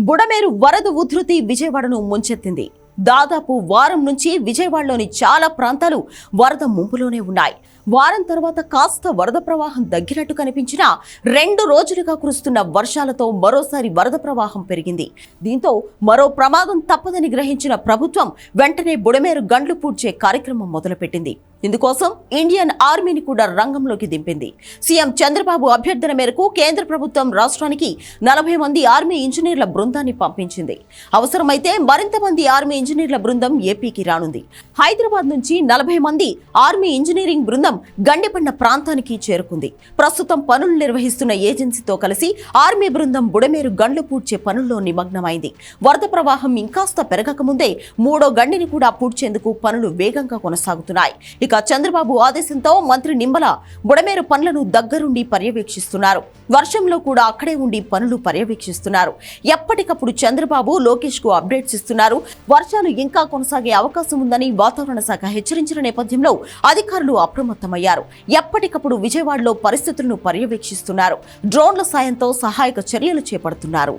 బుడమేరు వరద ఉధృతి విజయవాడను ముంచెత్తింది. దాదాపు వారం నుంచి విజయవాడలోని చాలా ప్రాంతాలు వరద ముంపులోనే ఉన్నాయి. వారం తర్వాత కాస్త వరద ప్రవాహం తగ్గినట్టు కనిపించినా రెండు రోజులుగా కురుస్తున్న వర్షాలతో మరోసారి వరద ప్రవాహం పెరిగింది. దీంతో మరో ప్రమాదం తప్పదని గ్రహించిన ప్రభుత్వం వెంటనే బుడమేరు గండ్లు పూడ్చే కార్యక్రమం మొదలుపెట్టింది. ఇందుకోసం ఇండియన్ ఆర్మీని కూడా రంగంలోకి దింపింది. సీఎం చంద్రబాబు అభ్యర్థన మేరకు కేంద్ర ప్రభుత్వం రాష్ట్రానికి నలభై మంది ఆర్మీ ఇంజనీర్ల బృందాన్ని పంపించింది. అవసరమైతే మరింత మంది ఆర్మీ ఇంజనీర్ల బృందం ఏపీకి రానుంది. హైదరాబాద్ నుంచి నలభై మంది ఆర్మీ ఇంజనీరింగ్ బృందం గండిపడిన ప్రాంతానికి చేరుకుంది. ప్రస్తుతం పనులు నిర్వహిస్తున్న ఏజెన్సీతో కలిసి ఆర్మీ బృందం బుడమేరు గండ్లు పూడ్చే పనుల్లో నిమగ్నమైంది. వరద ప్రవాహం ఇంకాస్త పెరగకముందే మూడో గండిని కూడా పూడ్చేందుకు పనులు వేగంగా కొనసాగుతున్నాయి. ఇక చంద్రబాబు ఆదేశంతో మంత్రి నిమ్మల బుడమేరు పనులను దగ్గరుండి పర్యవేక్షిస్తున్నారు. వర్షంలో కూడా అక్కడే ఉండి పనులు పర్యవేక్షిస్తున్నారు. ఎప్పటికప్పుడు చంద్రబాబు లోకేష్కు అప్డేట్స్ ఇస్తున్నారు. వర్షాలు ఇంకా కొనసాగే అవకాశం ఉందని వాతావరణ శాఖ హెచ్చరించిన నేపథ్యంలో అధికారులు అప్రమత్తమయ్యారు. ఎప్పటికప్పుడు విజయవాడలో పరిస్థితులను పర్యవేక్షిస్తున్నారు. డ్రోన్ల సాయంతో సహాయక చర్యలు చేపడుతున్నారు.